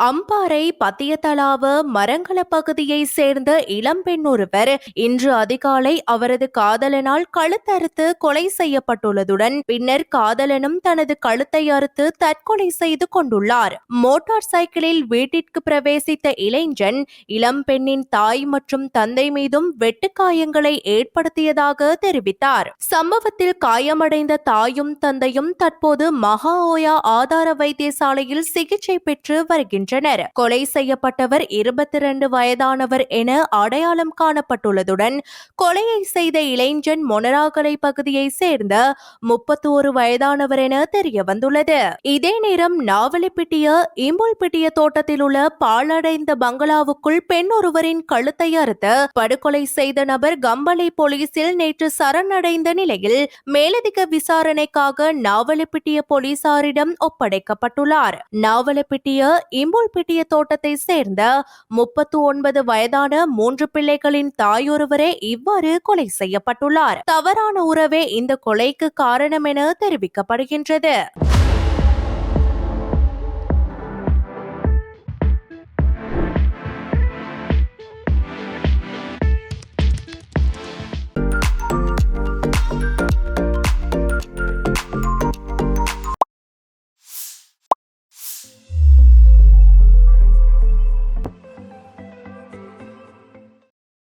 அம்பாறை பத்தியத்தலாவ மரங்கள பகுதியை சேர்ந்த இளம்பெண் ஒருவர் இன்று அதிகாலை அவரது காதலனால் கழுத்தறுத்து கொலை செய்யப்பட்டுள்ளதுடன் பின்னர் காதலனும் தனது கழுத்தை அறுத்து தற்கொலை செய்து கொண்டுள்ளார். மோட்டார் சைக்கிளில் வீட்டிற்கு பிரவேசித்த இளைஞன் இளம்பெண்ணின் தாய் மற்றும் தந்தை மீதும் வெட்டுக்காயங்களை ஏற்படுத்தியதாக தெரிவித்தார். சம்பவத்தில் காயமடைந்த தாயும் தந்தையும் தற்போது மகா ஓயா ஆதார வைத்தியசாலையில் சிகிச்சை பெற்று வருகின்றனர். வருகின்றனர் கொலை செய்யப்பட்டவர் இருபத்தி இரண்டு வயதானவர் என அடையாளம் காணப்பட்டுள்ளதுடன் கொலையை செய்த இளைஞன் மொனராகலை பகுதியை சேர்ந்த முப்பத்தோரு வயதானவர் என தெரிய வந்துள்ளது இதே நேரம் நாவலிப்பிட்டிய இம்புல்பிட்டிய தோட்டத்தில் உள்ள பாழடைந்த பங்களாவுக்குள் பெண் ஒருவரின் கழுத்தை அறுத்து படுகொலை செய்த நபர் கம்பளை போலீசில் நேற்று சரணடைந்த நிலையில் மேலதிக விசாரணைக்காக நாவலிப்பிட்டிய போலீசாரிடம் ஒப்படைக்கப்பட்டுள்ளார். நாவலப்பிட்டிய இம்புல்பிட்டிய தோட்டத்தை சேர்ந்த முப்பத்து ஒன்பது வயதான மூன்று பிள்ளைகளின் தாயொருவரே இவ்வாறு கொலை செய்யப்பட்டுள்ளார். தவறான உறவே இந்த கொலைக்கு காரணம் என தெரிவிக்கப்படுகின்றது.